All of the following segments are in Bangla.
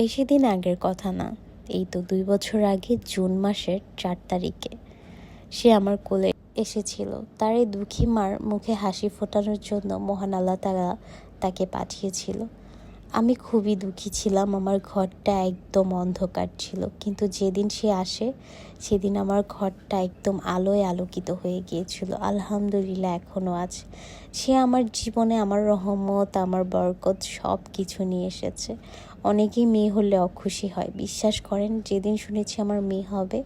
বেশি দিন আগের কথা না, এই তো দুই বছর আগে জুন মাসের চার তারিখে। সে আমার কোলে এসেছিল। তার এই দুঃখী মার মুখে হাসি ফোটানোর জন্য মহান আল্লাহ তারা তাকে পাঠিয়েছিল। আমি খুবই দুঃখী ছিলাম। আমার ঘরটা একদম অন্ধকার ছিল। কিন্তু যেদিন সে আসে সেদিন আমার ঘরটা একদম আলোয় আলোকিত হয়ে গিয়েছিল। আলহামদুলিল্লাহ এখনও আছে। সে আমার জীবনে আমার রহমত, আমার বরকত সব কিছু নিয়ে এসেছে। অনেকেই মেয়ে হলে অখুশি হয়। বিশ্বাস করেন, যেদিন শুনেছি আমার মেয়ে হবে,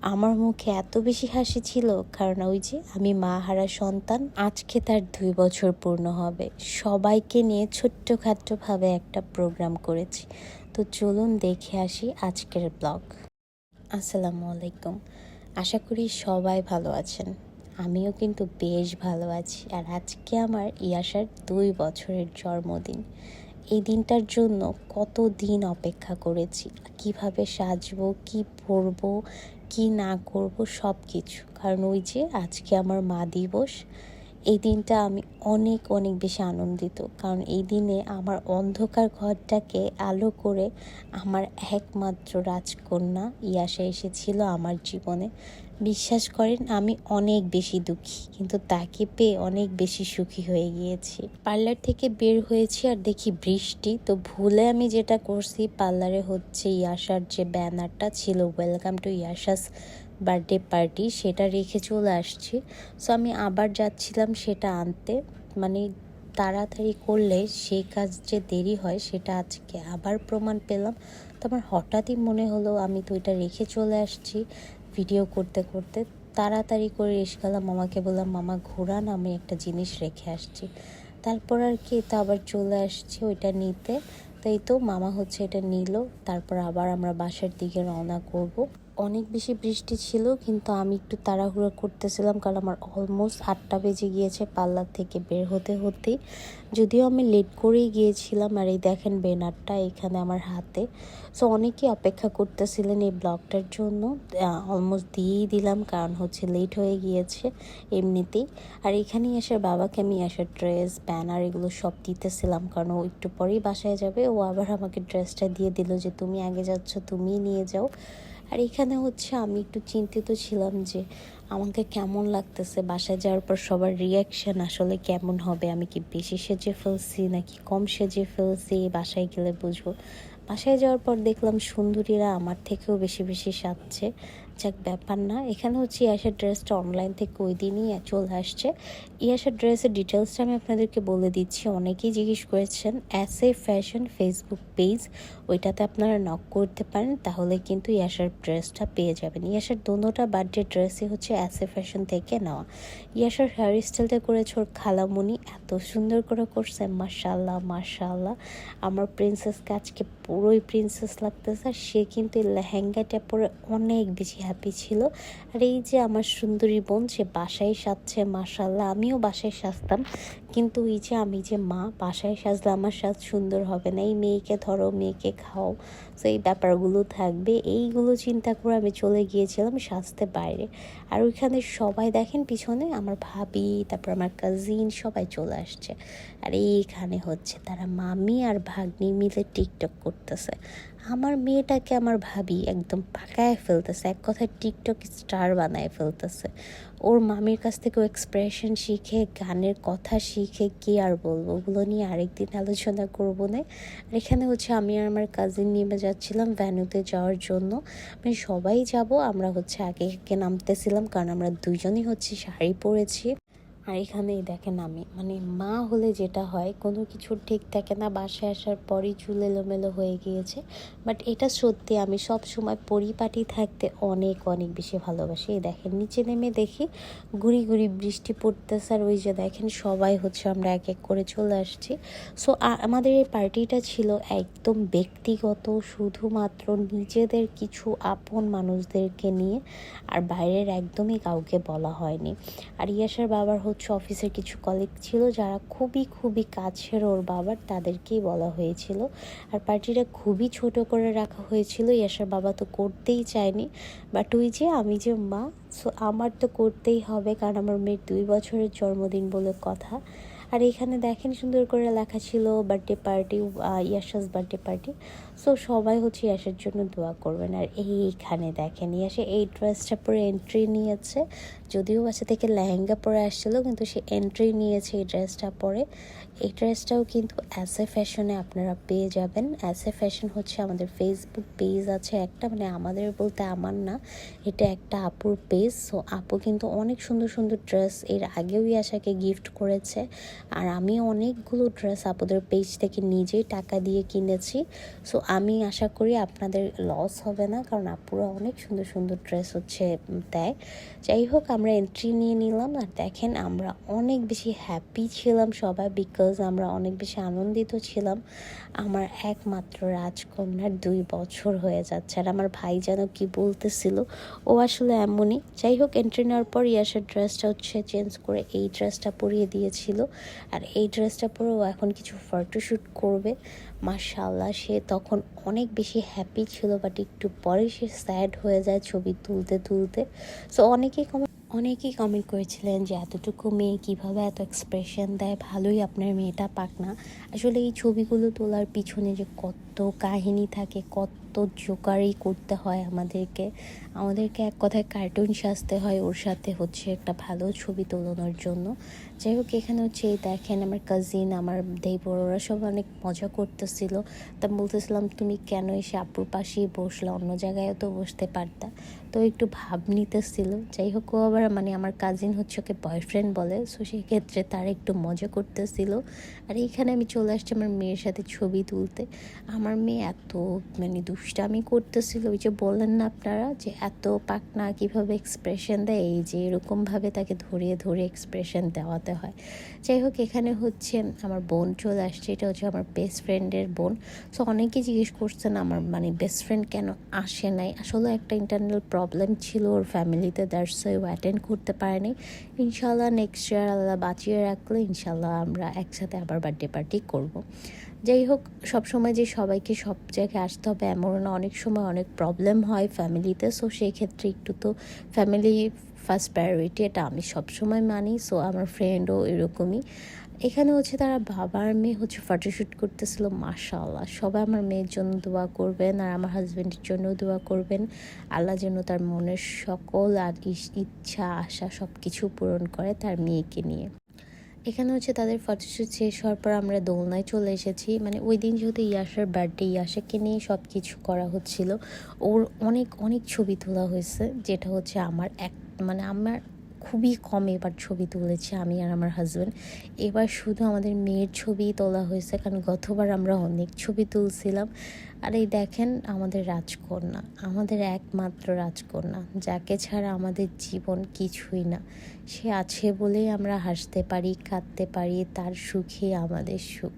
আমার মুখে এত বেশি হাসি ছিল। কারণ ওই যে আমি মা হারা সন্তান, আজকে তার দুই বছর পূর্ণ হবে। সবাইকে নিয়ে ছোট্টখাট্টভাবে একটা প্রোগ্রাম করেছি। তো চলুন দেখে আসি আজকের ব্লগ। আসসালামু আলাইকুম। আশা করি সবাই ভালো আছেন। আমিও কিন্তু বেশ ভালো আছি। আর আজকে আমার ইয়াসার দুই বছরের জন্মদিন। এই দিনটার জন্য কত দিন অপেক্ষা করেছি। কীভাবে সাজবো, কি পরবো, কি না করব সব কিছু কারণ ওই যে আজকে আমার মা দিবস। এই দিনটা আমি অনেক অনেক বেশি আনন্দিত। কারণ এই দিনে আমার অন্ধকার ঘরটাকে আলো করে আমার একমাত্র রাজকন্যা ইয়াসা এসেছিল আমার জীবনে। বিশ্বাস করেন, আমি অনেক বেশি দুঃখী, কিন্তু তাকে পেয়ে অনেক বেশি সুখী হয়ে গিয়েছি। পার্লার থেকে বের হয়েছি আর দেখি বৃষ্টি, তো ভুলে আমি যেটা করছি, পার্লারে হচ্ছে ইয়াসার যে ব্যানারটা ছিল welcome to Yasa's birthday party সেটা রেখে চলে আসছি। সো আমি আবার যাচ্ছিলাম সেটা আনতে। মানে তাড়াতাড়ি করলে সেই কাজ যে দেরি হয়, সেটা আজকে আবার প্রমাণ পেলাম। তো আমার হঠাৎই মনে হলো, আমি তো এটা রেখে চলে আসছি ভিডিও করতে করতে। তাড়াতাড়ি করে এসে গেলাম, মামাকে বললাম, মামা, ঘোরান, আমি একটা জিনিস রেখে আসছি। তারপর আর কি, তো আবার চলে আসছি ওইটা নিতে। তাই তো মামা হচ্ছে এটা নিল। তারপর আবার আমরা বাসার দিকে রওনা করব। অনেক বেশি বৃষ্টি ছিল, কিন্তু আমি একটু তাড়াহুড়ো করতেছিলাম কারণ আমার অলমোস্ট আটটা বেজে গিয়েছে পার্লার থেকে বের হতে হতেই যদিও আমি লেট করেই গিয়েছিলাম আর এই দেখেন বেনারটা এখানে আমার হাতে। সো অনেকেই অপেক্ষা করতেছিলেন এই ব্লগটার জন্য। অলমোস্ট দিয়েই দিলাম কারণ হচ্ছে লেট হয়ে গিয়েছে এমনিতেই। আর এখানেই আসার বাবাকে আমি আসার ড্রেস ব্যানার এগুলো সব দিতেছিলাম কারণ ও একটু পরেই বাসায় যাবে। ও আবার আমাকে ড্রেসটা দিয়ে দিল যে, তুমি আগে যাচ্ছ, তুমিই নিয়ে যাও। আর এখানে হচ্ছে আমি একটু চিন্তিত ছিলাম যে আমাকে কেমন লাগতেছে? বাসায় যাওয়ার পর সবার রিয়াকশান আসলে কেমন হবে? আমি কি বেশি সেজে ফেলছি নাকি কম সেজে ফেলছি? বাসায় গেলে বুঝব। বাসায় যাওয়ার পর দেখলাম সুন্দরীরা আমার থেকেও বেশি বেশি সাজছে। যাক, ব্যাপার না। এখানে হচ্ছে ইয়াসার ড্রেসটা অনলাইন থেকে ওই দিনই চলে আসছে। ইয়াসার ড্রেসের ডিটেলসটা আমি আপনাদেরকে বলে দিচ্ছি। অনেকেই জিজ্ঞেস করেছেন as a fashion Facebook page ওইটাতে আপনারা নক করতে পারেন, তাহলে কিন্তু ইয়াসার ড্রেসটা পেয়ে যাবেন। ইয়াসার দোনোটা বার্থডে ড্রেসই হচ্ছে অ্যাস এ ফ্যাশন থেকে নেওয়া। ইয়াসার হেয়ার স্টাইলটা করেছে ওর খালামুনি। এত সুন্দর করে করছে মার্শাল্লাহ মার্শাল্লাহ আমার প্রিন্সেসকে আজকে পুরোই প্রিন্সেস লাগতেছে আর সে কিন্তু এই লেহেঙ্গাটা পরে অনেক বেশি হ্যাপি ছিল। আর এই যে আমার সুন্দরী বোন, সে বাসায় সাজছে মাসাল্লাহ আমিও বাসায় সাজতাম। কিন্তু এই যে আমি যে মা, বাসায় সাজলে আমার সাজ সুন্দর হবে না। এই মেয়েকে ধরো, মেয়েকে খাও। তো এই ব্যাপারগুলো থাকবে। এইগুলো চিন্তা করে আমি চলে গিয়েছিলাম সাজতে বাইরে। আর ওইখানে সবাই দেখেন পিছনে আমার ভাবি, তারপর আমার কাজিন সবাই চলে আসছে। আর এইখানে হচ্ছে তারা মামি আর ভাগ্নি মিলে টিকটক করতেছে। আমার মেয়েটাকে আমার ভাবি একদম পাকায় ফেলতেছে, এক কথায় টিকটক স্টার বানায় ফেলতেছে। ওর মামির কাছ থেকে ও এক্সপ্রেশন শিখে, গানের কথা শিখে, কি আর বলব? ওগুলো নিয়ে আরেকদিন আলোচনা করব না। আর এখানে হচ্ছে আমি আর আমার কাজিন নেমে যাচ্ছিলাম ভ্যানুতে যাওয়ার জন্য। মানে সবাই যাব, আমরা হচ্ছে আগে আগে নামতেছিলাম কারণ আমরা দুজনই হচ্ছে শাড়ি পরেছি। আর এখানেই দেখেন আমি মানে মা হলে যেটা হয়, কোনো কিছু ঠিক থাকে না, বাসায় আসার পরই চুল এলোমেলো হয়ে গিয়েছে। বাট এটা সত্যি আমি সব সময় পরিপাটি থাকতে অনেক অনেক বেশি ভালোবাসি। এই দেখেন, নিচে নেমে দেখি গুড়ি গুড়ি বৃষ্টি পড়তেছে, আর ওই যে দেখেন সবাই হচ্ছে আমরা এক এক করে চলে আসছি। সো আমাদের এই পার্টিটা ছিল একদম ব্যক্তিগত, শুধুমাত্র নিজেদের কিছু আপন মানুষদেরকে নিয়ে, আর বাইরের একদমই কাউকে বলা হয়নি। আর ইয়াসার বাবার হচ্ছে অফিসের কিছু কলিগ ছিল যারা খুবই খুবই কাছের ওর বাবার, তাদেরকেই বলা হয়েছিল। আর পার্টিটা খুবই ছোট করে রাখা হয়েছিল। ইয়াসার বাবা তো করতেই চায়নি। বাট ওই যে আমি যে মা সো আমার তো করতেই হবে কারণ আমার মেয়ের দুই বছরের জন্মদিন বলে কথা। আর এখানে দেখেন সুন্দর করে লেখা ছিল birthday party Yasa's birthday party so সবাই হচ্ছে ইয়াসের জন্য দোয়া করবেন। আর এইখানে দেখেন, ইয়াসে এই ড্রেসটা পরে এন্ট্রি নিয়েছে। যদিও বাসা থেকে লেহেঙ্গা পরে আসছিল, কিন্তু সে এন্ট্রি নিয়েছে এই ড্রেসটা পরে। এই ড্রেসটাও কিন্তু অ্যাস এ ফ্যাশনে আপনারা পেয়ে যাবেন। অ্যাস এ ফ্যাশন হচ্ছে আমাদের ফেসবুক পেজ আছে একটা মানে আমাদের বলতে আমার না, এটা একটা আপুর পেজ সো আপু কিন্তু অনেক সুন্দর সুন্দর ড্রেস এর আগেও ইয়াসাকে গিফট করেছে। আর আমি অনেকগুলো ড্রেস আপুদের পেজ থেকে নিজেই টাকা দিয়ে কিনেছি। সো আমি আশা করি আপনাদের লস হবে না, কারণ আপুরা অনেক সুন্দর সুন্দর ড্রেস হচ্ছে দেয়। যাই হোক, আমরা এন্ট্রি নিয়ে নিলাম, আর দেখেন আমরা অনেক বেশি হ্যাপি ছিলাম সবাই বিকজ আমরা অনেক বেশি আনন্দিত ছিলাম। আমার একমাত্র রাজকন্যার দুই বছর হয়ে যাচ্ছে, আর আমার ভাই যেন কি বলতেছিল, ও আসলে এমনই। যাই হোক এন্ট্রি নেওয়ার পর ইয়াসের ড্রেসটা হচ্ছে চেঞ্জ করে এই ড্রেসটা পরিয়ে দিয়েছিল, আর এই ড্রেসটা পরে ও এখন কিছু ফটোশ্যুট করবে। মার্শাল্লাহ সে তখন অনেক বেশি হ্যাপি ছিল বাট একটু পরে সে স্যাড হয়ে যায় ছবি তুলতে তুলতে। সো অনেকেই কমেন্ট অনেকেই কমেন্ট করেছিলেন যে, এতটুকু মেয়ে কীভাবে এত এক্সপ্রেশন দেয়? ভালোই আপনার মেয়েটা পাক না। আসলে এই ছবিগুলো তোলার পিছনে যে কত কাহিনী থাকে, কত জোকারি করতে হয় আমাদেরকে। আমাদেরকে এক কথায় কার্টুন সাজতে হয়, ওর সাথে হচ্ছে একটা ভালো ছবি তোলানোর জন্য। যাই হোক, এখানে হচ্ছে এই দেখেন আমার কাজিন আমার দেবর ওরা সব অনেক মজা করতেছিল। তা বলতেছিলাম, তুমি কেন এসে আপুর পাশেই বসলা? অন্য জায়গায়ও তো বসতে পারতা। তো একটু ভাব নিতেছিল। যাই হোক, ও আবার মানে আমার কাজিন হচ্ছে ওকে বয়ফ্রেন্ড বলে সো সেই ক্ষেত্রে তার একটু মজা করতেছিল। আর এইখানে আমি চলে আসছি আমার মেয়ের সাথে ছবি তুলতে। আমার মেয়ে এত মানে দুষ্টামি করতেছিল। ওই যে বললেন না আপনারা যে এত পাকনা কীভাবে এক্সপ্রেশন দেয়? এই যে এরকমভাবে তাকে ধরিয়ে ধরে এক্সপ্রেশন দেওয়াতে হয়। যাই হোক, এখানে হচ্ছে আমার বোন চলে আসছে। এটা হচ্ছে আমার বেস্ট ফ্রেন্ডের বোন। সো অনেকে জিজ্ঞেস করছেন আমার মানে বেস্ট ফ্রেন্ড কেন আসে নাই? আসলে একটা ইন্টারনাল প্রবলেম ছিল ওর ফ্যামিলিতে দ্যাটস ও অ্যাটেন্ড করতে পারেনি। ইনশাল্লাহ নেক্সট ইয়ার আল্লাহ বাঁচিয়ে রাখলে ইনশাল্লাহ আমরা একসাথে আবার বার্থডে পার্টি করব। যাই হোক, সবসময় যে সবাইকে সব জায়গায় আসতে হবে এমন না। অনেক সময় অনেক প্রবলেম হয় ফ্যামিলিতে সো সেই ক্ষেত্রে একটু তো ফ্যামিলি ফার্স্ট প্রায়োরিটি এটা আমি সবসময় মানি সো আমার ফ্রেন্ডও এরকমই। এখানে হচ্ছে তারা বাবার মেয়ে হচ্ছে ফটোশ্যুট করতেছিল, মাশাআল্লাহ। সবাই আমার মেয়ের জন্য দোয়া করবেন আর আমার হাজব্যান্ডের জন্য দোয়া করবেন। আল্লাহ যেন তার মনের সকল আর ইচ্ছা, আশা সব কিছু পূরণ করে তার মেয়েকে নিয়ে। এখানে হচ্ছে তাদের ফটোশ্যুট শেষ হওয়ার পর আমরা দোলনায় চলে এসেছি। মানে ওই দিন যেহেতু ইয়াসের বার্থডে ইয়াসাকে নিয়ে সব কিছু করা হচ্ছিল। ওর অনেক অনেক ছবি তোলা হয়েছে, যেটা হচ্ছে আমার এক মানে আমার খুবই কম এবার ছবি তুলেছি আমি আর আমার হাজব্যান্ড এবার শুধু আমাদের মেয়ের ছবি তোলা হয়েছে, কারণ গতবার আমরা অনেক ছবি তুলছিলাম। আর এই দেখেন আমাদের রাজকন্যা, আমাদের একমাত্র রাজকন্যা, যাকে ছাড়া আমাদের জীবন কিছুই না। সে আছে বলেই আমরা হাসতে পারি, কাঁদতে পারি, তার সুখে আমাদের সুখ।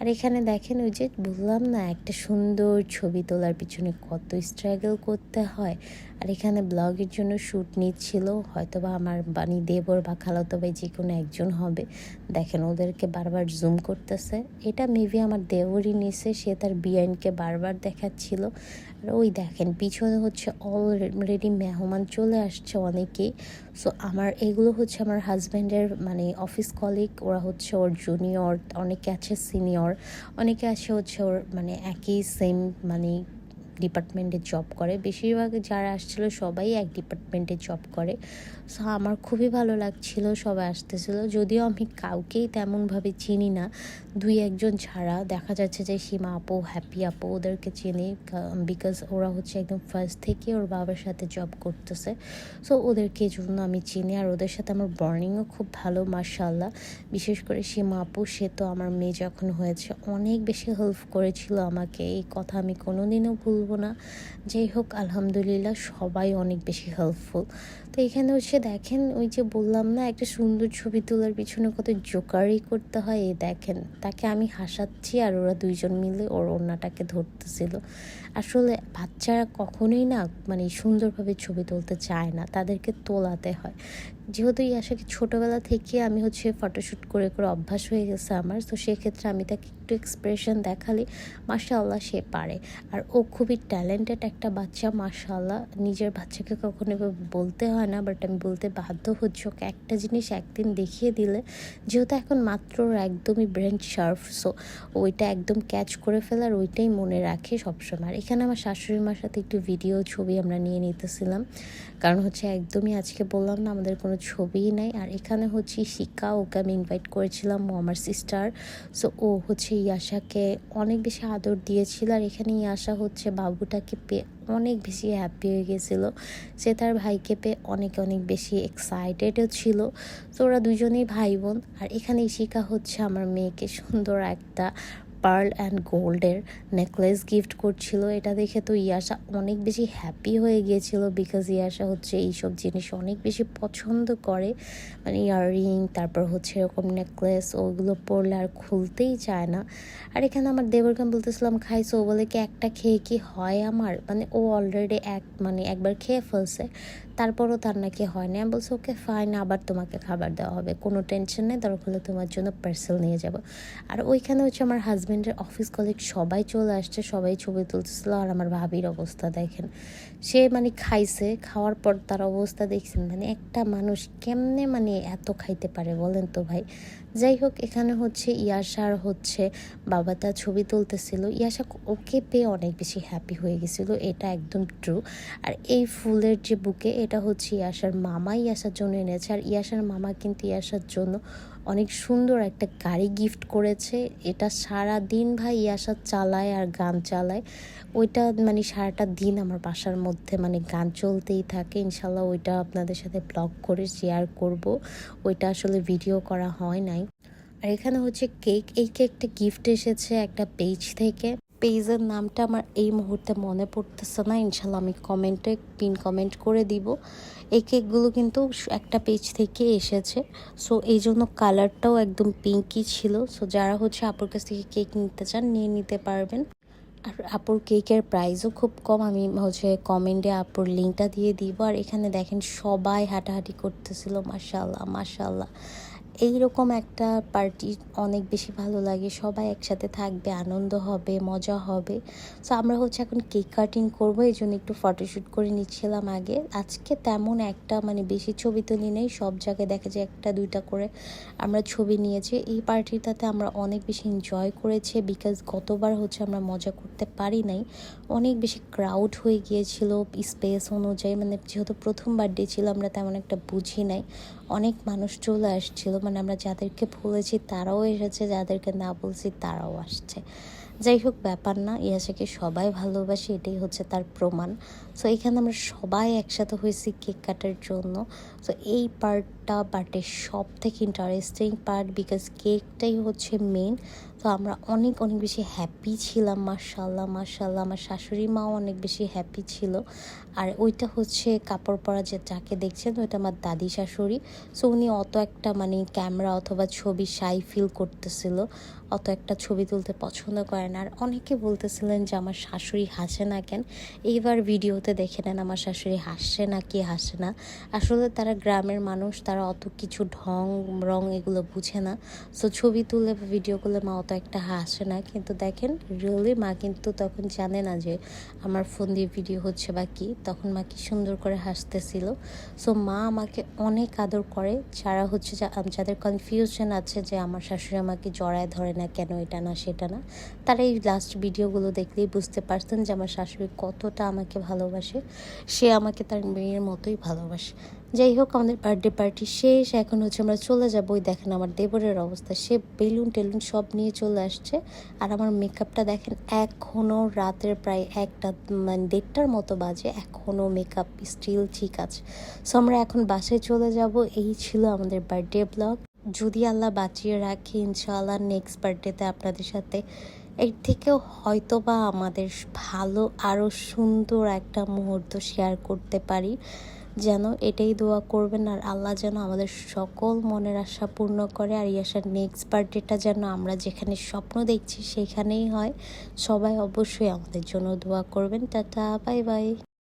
আর এখানে দেখেন ওই যে বললাম না, একটা সুন্দর ছবি তোলার পিছনে কত স্ট্রাগল করতে হয়। আর এখানে ব্লগের জন্য শ্যুট নিচ্ছিল হয়তো বা আমার বাণী দেবর বা খালাতো ভাই যে কোনো একজন হবে। দেখেন ওদেরকে বারবার জুম করতেছে। এটা মেবি আমার দেবরই নিছে, সে তার বিআইনকে বারবার দেখাচ্ছিল। আর ওই দেখেন, পিছনে হচ্ছে অলরেডি মেহমান চলে আসছে অনেকেই সো আমার, এগুলো হচ্ছে আমার হাজব্যান্ডের মানে অফিস কলিগ ওরা হচ্ছে ওর জুনিয়র অনেকে আছে সিনিয়র অনেকে আছে হচ্ছে ওর মানে একই সেম মানে ডিপার্টমেন্টে জব করে। বেশিরভাগ যারা আসছিল সবাই এক ডিপার্টমেন্টে জব করে। সো আমার খুবই ভালো লাগছিল, সবাই আসতেছিল। যদিও আমি কাউকেই তেমনভাবে চিনি না। দুই একজন ছাড়া। দেখা যাচ্ছে যে সীমা আপু, হ্যাপি আপু ওদেরকে চিনি বিকজ ওরা হচ্ছে একদম ফার্স্ট থেকে ওর বাবার সাথে জব করতেছে। সো ওদেরকে জন্য আমি চিনি। আর ওদের সাথে আমার বর্নিংও খুব ভালো মার্শাল্লাহ বিশেষ করে সীমা আপু, সে তো আমার মেয়ে যখন হয়েছে, অনেক বেশি হেল্প করেছিল আমাকে। এই কথা আমি কোনোদিনও ভুলবো না। যাই হোক আলহামদুলিল্লাহ সবাই অনেক বেশি হেল্পফুল তো এখানে হচ্ছে দেখেন ওই যে বললাম না, একটা সুন্দর ছবি তোলার পিছনে কত জোকারি করতে হয়। এ দেখেন, তাকে আমি হাসাচ্ছি আর ওরা দুইজন মিলে ওর ওড়নাটাকে ধরতেছিল। আসলে বাচ্চারা কখনোই না মানে সুন্দরভাবে ছবি তুলতে চায় না, তাদেরকে তোলাতে হয়। যেহেতু ইয়াসাকে ছোটোবেলা থেকে আমি হচ্ছে ফটোশ্যুট করে করে অভ্যাস হয়ে গেছে আমার, তো সেক্ষেত্রে আমি তাকে একটু এক্সপ্রেশন দেখালে মাশাআল্লাহ সে পারে। আর ও খুবই ট্যালেন্টেড একটা বাচ্চা, মাশাআল্লাহ, নিজের বাচ্চাকে কখনো বলতে হয় হয় না বাট আমি বলতে বাধ্য হচ্ছি ওকে একটা জিনিস একদিন দেখিয়ে দিলে, যেহেতু এখন মাত্র একদমই ব্রেন শার্প সো ওইটা একদম ক্যাচ করে ফেলার ওইটাই মনে রাখে সবসময়। আর এখানে আমার শাশুড়ি মার সাথে একটু ভিডিও ছবি আমরা নিয়ে নিতেছিলাম। কারণ হচ্ছে একদমই আজকে বললাম না, আমাদের কোনো ছবিই নাই। আর এখানে হচ্ছে শিকা, ওকে আমি ইনভাইট করেছিলাম, ও আমার সিস্টার সো ও হচ্ছে ইয়াশাকে অনেক বেশি আদর দিয়েছিল। আর এখানে ইয়াশা হচ্ছে বাবুটাকে পেয়ে অনেক বেশি হ্যাপি হয়ে গেছিল। সে তার ভাইকে পেয়ে অনেক অনেক বেশি এক্সাইটেডও ছিল। তো ওরা দুজনেই ভাই বোন। আর এখানেই শিখা হচ্ছে আমার মেয়েকে সুন্দর একটা পার্ল অ্যান্ড গোল্ডের নেকলেস গিফট করছিল। এটা দেখে তো ইয়াশা অনেক বেশি হ্যাপি হয়ে গিয়েছিল বিকজ ইয়াশা হচ্ছে এইসব জিনিস অনেক বেশি পছন্দ করে। মানে ইয়াররিং তারপর হচ্ছে এরকম নেকলেস ওগুলো পরলে আর খুলতেই চায় না। আর এখানে আমার দেবরকান বলতেছিলাম, খাইছো? ও বলে, কি একটা খেয়ে কি হয় আমার? মানে ও অলরেডি এক মানে একবার খেয়ে ফেলছে। তারপরও তার নাকি হয় না বলছে ওকে ফাইন আবার তোমাকে খাবার দেওয়া হবে। কোনো টেনশন নেই, দরকার হলে তোমার জন্য পার্সেল নিয়ে যাব। আর ওইখানে হচ্ছে আমার হাজব্যান্ডের অফিস কলিগ সবাই চলে আসছে, সবাই ছবি তুলতেছিল। আর আমার ভাবির অবস্থা দেখেন, সে মানে খাইছে, খাওয়ার পর তার অবস্থা দেখছেন। মানে একটা মানুষ কেমনে মানে এত খাইতে পারে বলেন তো ভাই? যাই হোক এখানে হচ্ছে ইয়াশার হচ্ছে বাবা তার ছবি তুলতেছিল। ইয়াশা ওকে পেয়ে অনেক বেশি হ্যাপি হয়ে গেছিল, এটা একদম ট্রু আর এই ফুলের যে বুকে, এটা হচ্ছে ইয়াশার মামা ইয়াশার জন্য এনেছে। আর ইয়াশার মামা কিন্তু ইয়াশার জন্য অনেক সুন্দর একটা গাড়ি গিফট করেছে। এটা সারা দিন ভাই ইয়াশা চালায় আর গান চালায়। ওইটা মানে সারাটা দিন আমার বাসার মধ্যে মানে গান চলতেই থাকে। ইনশাল্লাহ ওইটা আপনাদের সাথে ব্লগ করে শেয়ার করব। ওইটা আসলে ভিডিও করা হয় নাই। আর এখানে হচ্ছে কেক, এই কেকটা গিফট এসেছে একটা পেজ থেকে। পেজের নামটা আমার এই মুহূর্তে মনে পড়তেছে না, ইনশাল্লাহ আমি কমেন্টে পিন কমেন্ট করে দিব। এই কেকগুলো কিন্তু একটা পেজ থেকে এসেছে। সো এই জন্য কালারটাও একদম পিঙ্কি ছিল। সো যারা হচ্ছে আপুর কাছ থেকে কেক নিতে চান, নিয়ে নিতে পারবেন। আর আপুর কেকের প্রাইসও খুব কম, আমি হচ্ছে কমেন্টে আপুর লিঙ্কটা দিয়ে দিব। আর এখানে দেখেন সবাই হাঁটাহাঁটি করতেছিল মাশাল্লাহ মাশাল্লাহ এইরকম একটা পার্টি অনেক বেশি ভালো লাগে। সবাই একসাথে থাকবে, আনন্দ হবে, মজা হবে। সো আমরা হচ্ছে এখন কেক কাটিং করব এই জন্য একটু ফটোশ্যুট করে নিচ্ছিলাম আগে। আজকে তেমন একটা মানে বেশি ছবি তুলি নেই, সব জায়গায় দেখা যায় একটা, দুইটা করে আমরা ছবি নিয়েছি। এই পার্টিটাতে আমরা অনেক বেশি এনজয় করেছি বিকজ গতবার হচ্ছে আমরা মজা করতে পারি নাই। অনেক বেশি ক্রাউড হয়ে গিয়েছিল স্পেস অনুযায়ী। মানে যেহেতু প্রথম বার্থডে ছিল, আমরা তেমন একটা বুঝি নাই। অনেক মানুষ চলে আসছিল। মানে আমরা যাদেরকে বলেছি তারাও এসেছে, যাদেরকে না বলছি তারাও আসছে। যাই হোক, ব্যাপার না ইয়াসাকে সবাই ভালোবাসি, এটাই হচ্ছে তার প্রমাণ। সো এখানে আমরা সবাই একসাথে হয়েছি কেক কাটার জন্য। সো এই পার্টটা বাটের সব থেকে ইন্টারেস্টিং পার্ট বিকজ কেকটাই হচ্ছে মেন তো আমরা অনেক অনেক বেশি হ্যাপি ছিলাম মার্শাল্লাহ মার্শাল্লাহ আমার শাশুড়ি মাও অনেক বেশি হ্যাপি ছিল। আর ওইটা হচ্ছে কাপড় পরা যে যাকে দেখছেন, ওইটা আমার দাদি শাশুড়ি। সো উনি অত একটা মানে ক্যামেরা অথবা ছবি সাই ফিল করতেছিল। অত একটা ছবি তুলতে পছন্দ করেন। আর অনেকে বলতেছিলেন যে আমার শাশুড়ি হাসে না কেন? এইবার ভিডিওতে দেখে নেন, আমার শাশুড়ি হাসছে না, কি হাসে না? আসলে তারা গ্রামের মানুষ, তারা অত কিছু ঢং, রং এগুলো বুঝে না। সো ছবি তুলে বা ভিডিও করলে মা অত একটা হাসে না। কিন্তু দেখেন রিয়েলি মা কিন্তু তখন জানে না যে আমার ফোন দিয়ে ভিডিও হচ্ছে বা কি। তখন মা কি সুন্দর করে হাসতেছিল। সো মা আমাকে অনেক আদর করে। যারা হচ্ছে যাদের কনফিউশন আছে যে আমার শাশুড়ি আমাকে জড়ায় ধরে না কেন, এটা না, সেটা না, তারা এই লাস্ট ভিডিওগুলো দেখলেই বুঝতে পারতেন যে আমার শাশুড়ি কতটা আমাকে ভালোবাসে। সে আমাকে তার মেয়ের মতোই ভালোবাসে। যাই হোক, আমাদের বার্থডে পার্টি শেষ। এখন হচ্ছে আমরা চলে যাব। ওই দেখেন আমার দেবরের অবস্থা। সে বেলুন টেলুন সব নিয়ে চলে আসছে। আর আমার মেকআপটা দেখেন এখনও রাতের প্রায় একটা মানে দেড়টার মতো বাজে। এখনও মেকআপ স্টিল ঠিক আছে। সো আমরা এখন বাসায় চলে যাব। এই ছিল আমাদের বার্থডে ব্লগ যদি আল্লাহ বাঁচিয়ে রাখি, ইনশাআল্লাহ নেক্সট বার্থডেতে আপনাদের সাথে। এর থেকেও হয়তো বা আমাদের ভালো আরও সুন্দর একটা মুহূর্ত শেয়ার করতে পারি। যেন এটাই দোয়া করবেন আর আল্লাহ যেন আমাদের সকল মনের আশা পূর্ণ করে আর ইয়াসার নেক্সট বার্থডেটা যেন আমরা যেখানে স্বপ্ন দেখছি সেখানেই হয়। সবাই অবশ্যই আমাদের জন্য দোয়া করবেন। Tata bye bye